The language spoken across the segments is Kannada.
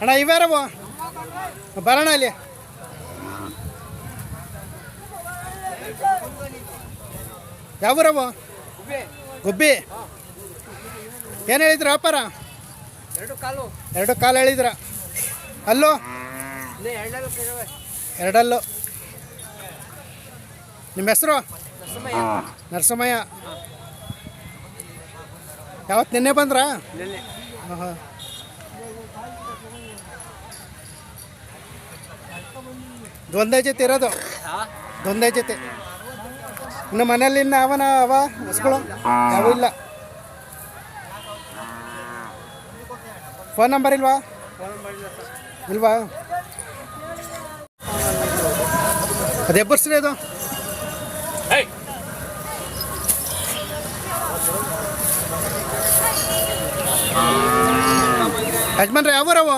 ಅಣ್ಣ ಇವ್ಯಾರವು ಬರೋಣ ಅಲ್ಲಿ ಯಾವೂರವು ಗುಬ್ಬಿ. ಏನು ಹೇಳಿದ್ರು ವ್ಯಾಪಾರ? ಎರಡು ಕಾಲು ಎರಡು ಕಾಲು ಹೇಳಿದ್ರ. ಅಲ್ಲೋ? ಎರಡಲ್ಲೋ. ನಿಮ್ಮ ಹೆಸರು? ಸಮಯ ನರಸಮಯ್ಯ ಯಾವತ್ತು ನಿನ್ನೆ ಬಂದ್ರಾ? ಹಾಂ ಹಾಂ ಒಂದೇ ಜೊತೆ ಇರೋದು. ದ್ವಂದ್ವ ಜೊತೆ. ಇನ್ನು ಮನೇಲಿ ಇನ್ನು ಅವನ ಅವ ಹಸ್ಗಳು ಯಾವೂ ಇಲ್ಲ. ಫೋನ್ ನಂಬರ್ ಇಲ್ವಾ? ಇಲ್ವಾ? ಅದು ಎಬ್ಬರ್ಸ್ರಿ ಅದು. ಯಜಮಾನ್ರ ಯಾವ ಊರವು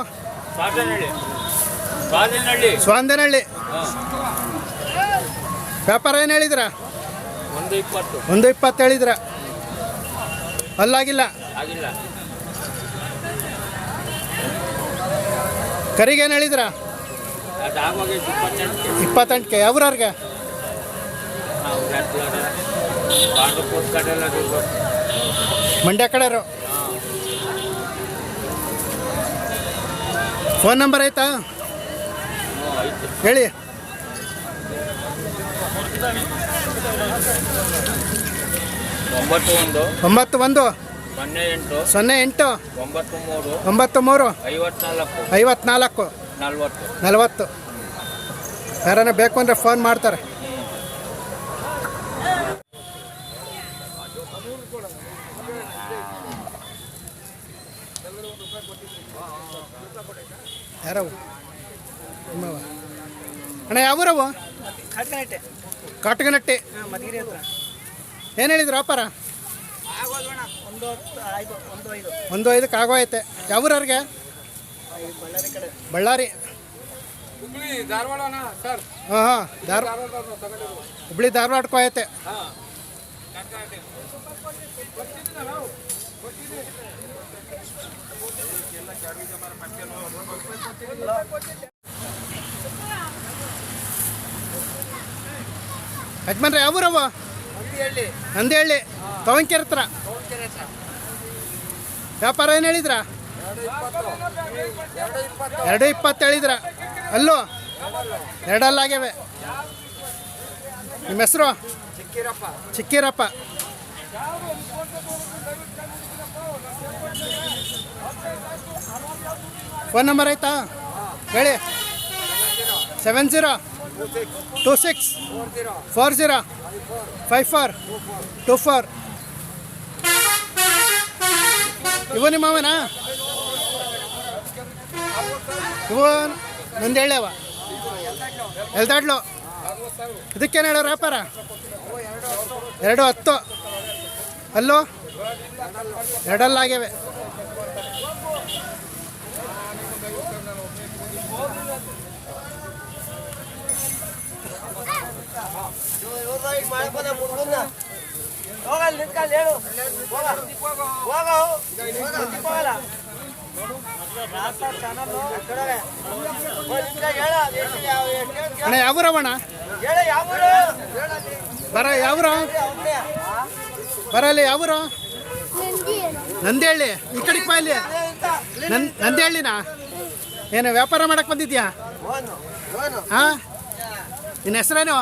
ಸ್ವಾಂದನಹಳ್ಳಿ. ವ್ಯಾಪಾರ ಏನು ಹೇಳಿದ್ರ? ಒಂದು ಇಪ್ಪತ್ತು. ಒಂದು ಇಪ್ಪತ್ತು ಹೇಳಿದ್ರ? ಅಲ್ಲಾಗಿಲ್ಲ? ಕರಿಗೆ ಏನು ಹೇಳಿದ್ರ? ಇಪ್ಪತ್ತೆಂಟು ಕೆ ಕೊಟ್ಟು ಮಂಡ್ಯ ಕಡೆಯವರು. ಫೋನ್ ನಂಬರ್ ಆಯ್ತಾ? ಹೇಳಿ. ಒಂಬತ್ತು ಒಂದು ಒಂಬತ್ತು ಒಂದು ಸೊನ್ನೆ ಎಂಟು ಸೊನ್ನೆ ಎಂಟು ಒಂಬತ್ತು ಮೂರು ಒಂಬತ್ತು ಮೂರು ಐವತ್ನಾಲ್ಕು ಐವತ್ನಾಲ್ಕು ನಲ್ವತ್ತು. ನಲವತ್ತು. ಯಾರನ್ನ ಬೇಕು ಅಂದರೆ ಫೋನ್ ಮಾಡ್ತಾರೆ. ಯಾರವು? ಅಣ್ಣ ಯಾವೂರವು ಕಾಟಗನಟ್ಟಿ. ಏನು ಹೇಳಿದ್ರು ವ್ಯಾಪಾರ? ಒಂದು ಐದಕ್ಕೆ ಆಗೋಯ್ತೆ ಯಾವೂರವ್ರಿಗೆ ಬಳ್ಳಾರಿ ಕಡೆ. ಬಳ್ಳಾರಿ. ಹುಬ್ಳಿ ಧಾರವಾಡನ ಸರ್. ಹಾಂ ಹಾಂ ಧಾರ ಹುಬ್ಳಿ ಧಾರವಾಡಕ್ಕೂ ಐತೆ ಯಜಮಾನ್ರೆ ಯಾವೂರವ ಹೇಳಿ ನಂದಿಹಳ್ಳಿ. ತವಂಕೆರೆ ಹತ್ರ. ವ್ಯಾಪಾರ ಏನು ಹೇಳಿದ್ರ? ಎರಡು ಇಪ್ಪತ್ತು. ಹೇಳಿದ್ರ? ಅಲ್ಲೂ? ಎರಡಲ್ಲಾಗ್ಯವೆ ನಿಮ್ಮ ಹೆಸರು? ಚಿಕ್ಕಿರಪ್ಪ. ಚಿಕ್ಕಿರಪ್ಪ. ಫೋನ್ ನಂಬರ್ ಆಯ್ತಾ? ಹೇಳಿ. Seven zero two six four zero five four two four ಇವು ನಿಮ್ಮ ಅವನಾ ಇವು ನಂದು ಹೇಳವ ಎಲ್ದಾಡ್ಲು ಇದಕ್ಕೇನು ಹೇಳೋ ವ್ಯಾಪಾರ? ಎರಡು ಹತ್ತು. ಅಲ್ಲೋ? ಎರಡಲ್ಲಾಗ್ಯವೆ. ಹೋಗಲ್ಲ ನಿಂತ್ಕೊಳ್ಳಿ ಹೇಳು ಹೋಗ ಹೋಗ ಹೋಗಲ್ಲ ಅಣ್ಣ ಯಾವೂರವಣ್ಣ ಬರ ಯಾವೂರ ಬರಲಿ ಯಾವೂರು ನಂದಿಹಳ್ಳಿ. ಈ ಕಡೆಗೆ ಬಾ ಇಲ್ಲಿ. ನಂದಿಹಳ್ಳಿನಾ? ಏನು ವ್ಯಾಪಾರ ಮಾಡಕ್ಕೆ ಬಂದಿದ್ಯಾ? ಹಾಂ ನಿನ್ನ ಹೆಸರೇನು?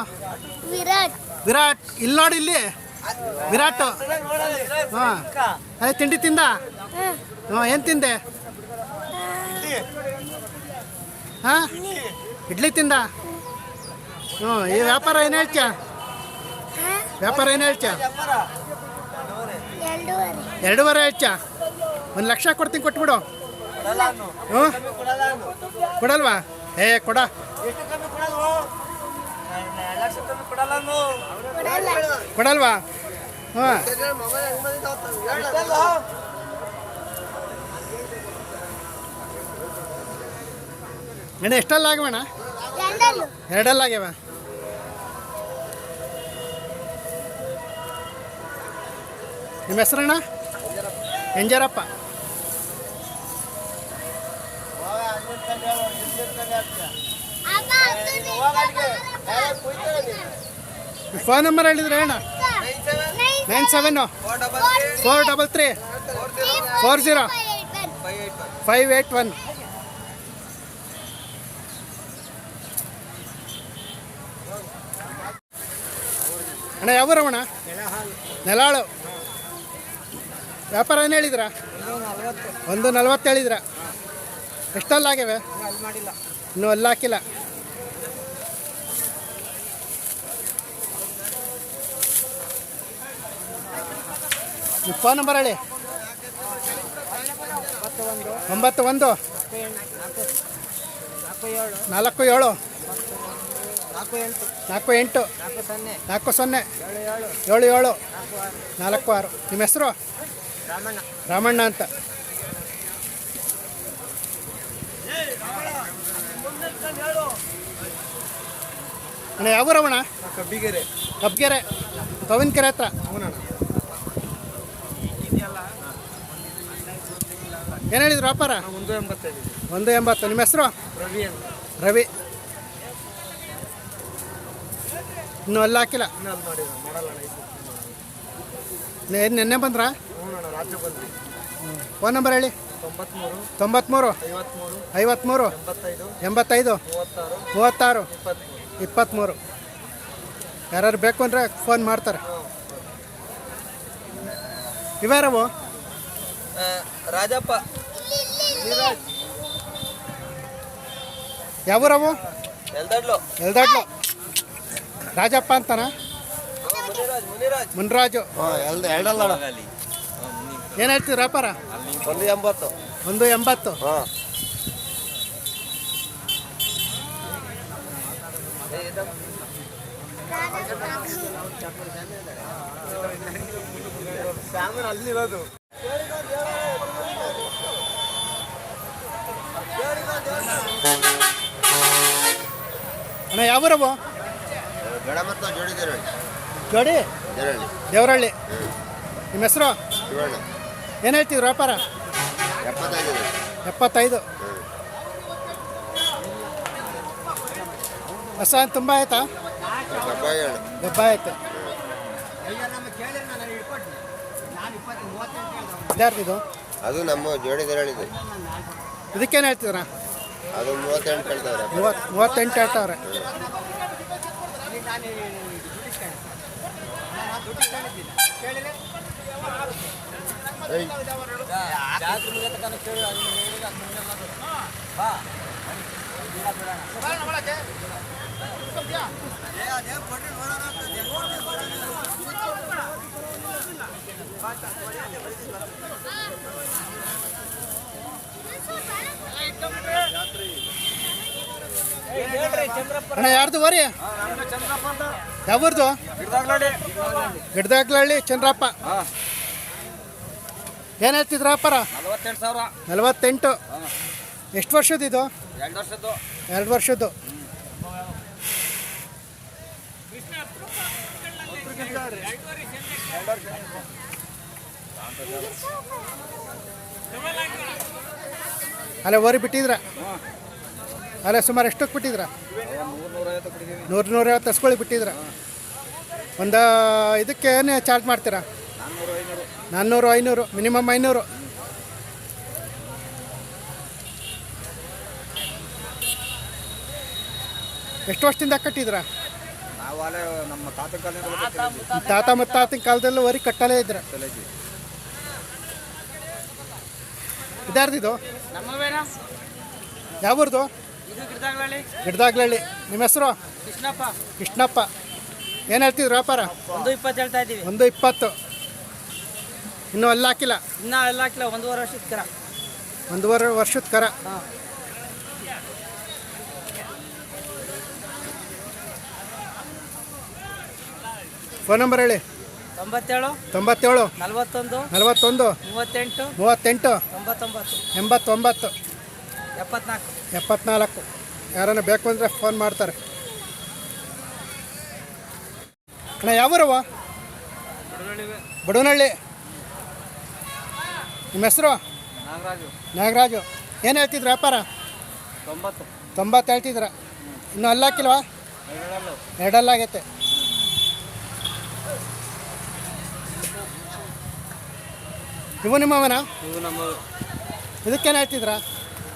ವಿರಾಟ್. ವಿರಾಟ್. ಇಲ್ಲಿ ನೋಡಿ ಇಲ್ಲಿ. ವಿರಾಟ್. ಹಾಂ. ಅದೇ ತಿಂಡಿ ತಿಂದ? ಹಾಂ ಏನು ತಿಂದೆ? ಹಾಂ? ಇಡ್ಲಿ ತಿಂದ? ಹ್ಞೂ ಈ ವ್ಯಾಪಾರ ಏನು ಹೇಳ್ತೀಯ? ವ್ಯಾಪಾರ ಏನು ಹೇಳ್ತೀಯ? ಎರಡೂವರೆ. ಎರಡೂವರೆ ಹೇಳ್ತೀಯ? ಒಂದು ಲಕ್ಷ ಕೊಡ್ತೀನಿ ಕೊಟ್ಬಿಡು. ಹ್ಞೂ ಕೊಡಲ್ವಾ? ಏ ಕೊಡ. ಕೊಡಲ್ವೋ? ಹಾಂ? ಅಣ್ಣ ಎಷ್ಟಲ್ಲ ಆಗವಣ್ಣ ಎರಡಲ್ಲು. ಎರಡಲ್ಲ ಆಗ್ಯಾವ? ನಿಮ್ಮ ಹೆಸರಣ್ಣ? ಎಂಜರಪ್ಪ. ಅಪ್ಪ ಫೋನ್ ನಂಬರ್ ಹೇಳಿದ್ರೆ ಅಣ್ಣ nine seven four double three four zero five eight one ಅಣ್ಣ, ಯಾವ ಅಣ್ಣ? ನೆಲಾಳು. ವ್ಯಾಪಾರ ಏನು ಹೇಳಿದ್ರ? ಒಂದು ನಲ್ವತ್ತು ಹೇಳಿದ್ರ? ಎಷ್ಟಲ್ಲ ಆಗ್ಯಾವೆ ಇನ್ನೂ ಅಲ್ಲಿ ಹಾಕಿಲ್ಲ. ನಿಮ್ಮ ಫೋನ್ ನಂಬರ್ ಹೇಳಿ. ಒಂಬತ್ತು ಒಂದು. ನಾಲ್ಕು ಏಳು. ನಾಲ್ಕು ಎಂಟು. ನಾಲ್ಕು ಸೊನ್ನೆ. ಏಳು ಏಳು. ನಾಲ್ಕು ಆರು. ನಿಮ್ಮ ಹೆಸರು? ರಾಮಣ್ಣ ಅಂತ. ಅಣ್ಣ ಯಾವ ಅಣ್ಣ ಕಬ್ಬಿಗೆರೆ. ಕಬ್ಗೆರೆ ಕವಿನಕೆರೆ ಹತ್ರ. ಏನು ಹೇಳಿದ್ರು ವ್ಯಾಪಾರ? ಒಂದು ಎಂಬತ್ತೈದು ಒಂದು ಎಂಬತ್ತು. ನಿಮ್ಮ ಹೆಸರು? ರವಿ ರವಿ. ಇನ್ನೂ ಅಲ್ಲಿ ಹಾಕಿಲ್ಲ? ಏನು ನಿನ್ನೆ ಬಂದ್ರಾ? ಫೋನ್ ನಂಬರ್ ಹೇಳಿ. ತೊಂಬತ್ಮೂರು ಐವತ್ಮೂರು ಐವತ್ತ್ಮೂರು ಎಂಬತ್ತೈದು ಮೂವತ್ತಾರು ಇಪ್ಪತ್ತ್ಮೂರು ಯಾರು ಬೇಕು ಅಂದರೆ ಫೋನ್ ಮಾಡ್ತಾರೆ. ಇವ್ಯಾರವು ರಾಜಪ್ಪ. ಯಾವೂರವು ಎಲ್ದಡ್ಲು. ಎಲ್ದಾಡ್ಲು. ರಾಜಪ್ಪ ಅಂತಾನ? ಮುನಿರಾಜ್ ಮುನಿರಾಜ್. ಮುನ್ರಾಜು. ಹಾಂ ಎಲ್ದ ಎರಡಲ್ಲ ಏನು ಹೇಳ್ತೀವಿ ವ್ಯಾಪಾರ? ಒಂದು ಎಂಬತ್ತು. ಒಂದು ಎಂಬತ್ತು. ಹಾಂ. ಸ್ಯಾಮನ್ ಅಲ್ಲಿರೋದು ಅಣ್ಣ ಯಾವೂರವು ಗಡ ಮತ್ತು ಜೋಡಿ ದೇರಳ್ಳಿ ಜೋಡಿ? ದೇರಳ್ಳಿ ದೇವರಳ್ಳಿ ನಿಮ್ಮ ಹೆಸರು? ಶಿವಣ್ಣ. ಏನು ಹೇಳ್ತೀವಿ ವ್ಯಾಪಾರ? ಎಪ್ಪತ್ತೈದು. ಎಪ್ಪತ್ತೈದು. ಹೊಸ ತುಂಬ ಆಯ್ತಾ? ದೆಬ್ಬ ಆಯ್ತು ಇದು? ಅದು ನಮ್ಮ ಜೋಡಿ ದೇರಳಿದೆ ಇದಕ್ಕೇನು ಹೇಳ್ತಿದ್ರ ಅದು ಮೂವತ್ತೆಂಟು ಕೇಳ್ತಾವ್ರೆ ಮೂವತ್ತು ಮೂವತ್ತೆಂಟು ಹೇಳ್ತಾವ್ರೆ ಅಣ್ಣ, ಯಾರ್ದು ಬರೀ ಯಾವ್ದು ಗಿಡದಾಗ್ಲಹಳ್ಳಿ, ಚಂದ್ರಪ್ಪ. ಏನು ಹೇಳ್ತಿದ್ರ ಅಪ್ಪರ? ನಲವತ್ತೆಂಟು. ಎಷ್ಟು ವರ್ಷದ ಇದು? ಎರಡು ವರ್ಷದ್ದು ಎರಡು ವರ್ಷದ್ದು. ಅಲ್ಲೇ ಓರಿ ಬಿಟ್ಟಿದ್ರ? ಅಲ್ಲೇ ಸುಮಾರು ಎಷ್ಟಕ್ಕೆ ಬಿಟ್ಟಿದ್ರ? ನೂರು ನೂರೈವತ್ತು ಹಸ್ಕೊಳ್ಳಿ ಬಿಟ್ಟಿದ್ರ. ಒಂದು ಇದಕ್ಕೆ ಏನು ಚಾರ್ಜ್ ಮಾಡ್ತೀರಾ? ನಾನ್ನೂರು ಐನೂರು ಮಿನಿಮಮ್ ಐನೂರು. ಎಷ್ಟು ವರ್ಷದಿಂದ ಕಟ್ಟಿದ್ರ? ತಾತ ಕಾಲದಿಂದ ತಾತ ಮತ್ತು ತಾತನ ಕಾಲದಲ್ಲೂ ವರಿ ಕಟ್ಟಲೇ ಇದ್ರ. ಇದಾರ್ದಿದು ಯಾವ್ದು ಗಿಡದಾಗ್ಲಹಳ್ಳಿ ನಿಮ್ಮ ಹೆಸರು? ಕೃಷ್ಣಪ್ಪ. ಕೃಷ್ಣಪ್ಪ. ಏನು ಹೇಳ್ತಿದ್ರು ವ್ಯಾಪಾರ? ಒಂದು ಇಪ್ಪತ್ತು ಹೇಳ್ತಾ ಇದ್ದೀವಿ. ಒಂದು ಇಪ್ಪತ್ತು. ಇನ್ನೂ ಅಲ್ಲಿ ಹಾಕಿಲ್ಲ? ಇನ್ನೂ ಎಲ್ಲ ಹಾಕಿಲ್ಲ. ಒಂದೂವರೆ ವರ್ಷದ ಕರ. ಒಂದೂವರೆ ವರ್ಷದ ಕರ. ಫೋನ್ ನಂಬರ್ ಹೇಳಿ. ತೊಂಬತ್ತೇಳು ತೊಂಬತ್ತೇಳು ನಲವತ್ತೊಂದು ನಲವತ್ತೊಂದು ಮೂವತ್ತೆಂಟು ಮೂವತ್ತೆಂಟು ತೊಂಬತ್ತೊಂಬತ್ತು. ಎಂಬತ್ತೊಂಬತ್ತು. ಎಪ್ಪತ್ನಾಲ್ಕು. ಎಪ್ಪತ್ನಾಲ್ಕು. ಯಾರನ್ನ ಬೇಕು ಅಂದರೆ ಫೋನ್ ಮಾಡ್ತಾರೆ. ಅಣ್ಣ ಯಾವೂರವ ಬಡವನಹಳ್ಳಿ ನಿಮ್ಮ ಹೆಸರು? ನಾಗರಾಜು. ನಾಗರಾಜು. ಏನು ಹೇಳ್ತಿದ್ರು ವ್ಯಾಪಾರ? ತೊಂಬತ್ತು. ತೊಂಬತ್ತು ಹೇಳ್ತಿದ್ದೀರಾ. ಇನ್ನೂ ಅಲ್ಲಾಕಿಲ್ವಾ ಎರಡಲ್ಲಾಗೈತೆ. ಇವು ನಿಮ್ಮವನ? ಇವು ನಮ್ಮ ಇದಕ್ಕೇನು ಹೇಳ್ತಿದ್ರ?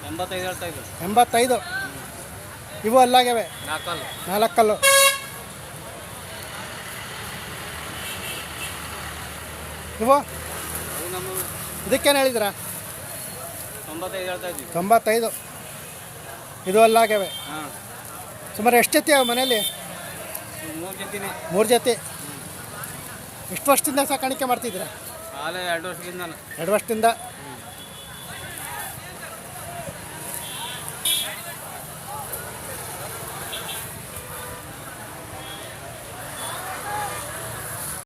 ಎಂಬತ್ತೈದು ಹೇಳ್ತಾ ಇದ್ರು. ಎಂಬತ್ತೈದು? ಇವು ಅಲ್ಲಾಗ್ಯವೆ? ನಾಲ್ಕಲ್ಲ. ನಾಲ್ಕಲ್ಲು. ಇವು? ಇವು ನಮ್ಮ ಇದಕ್ಕೇನು ಹೇಳಿದ್ರ? ತೊಂಬತ್ತೈದು ಹೇಳ್ತಾ ಇದ್ವಿ. ತೊಂಬತ್ತೈದು. ಇದು ಅಲ್ಲಾಗ್ಯವೆ. ಹಾಂ. ಸುಮಾರು ಎಷ್ಟು ಜೊತೆ ಅವ ಮನೇಲಿ? ಮೂರು ಜೊತೆ ಮೂರು ಜೊತೆ. ಎಷ್ಟು ವರ್ಷದಿಂದ ಸಾಕಾಣಿಕೆ ಮಾಡ್ತಿದ್ದೀರಾ? ಎರಡು ವರ್ಷದಿಂದ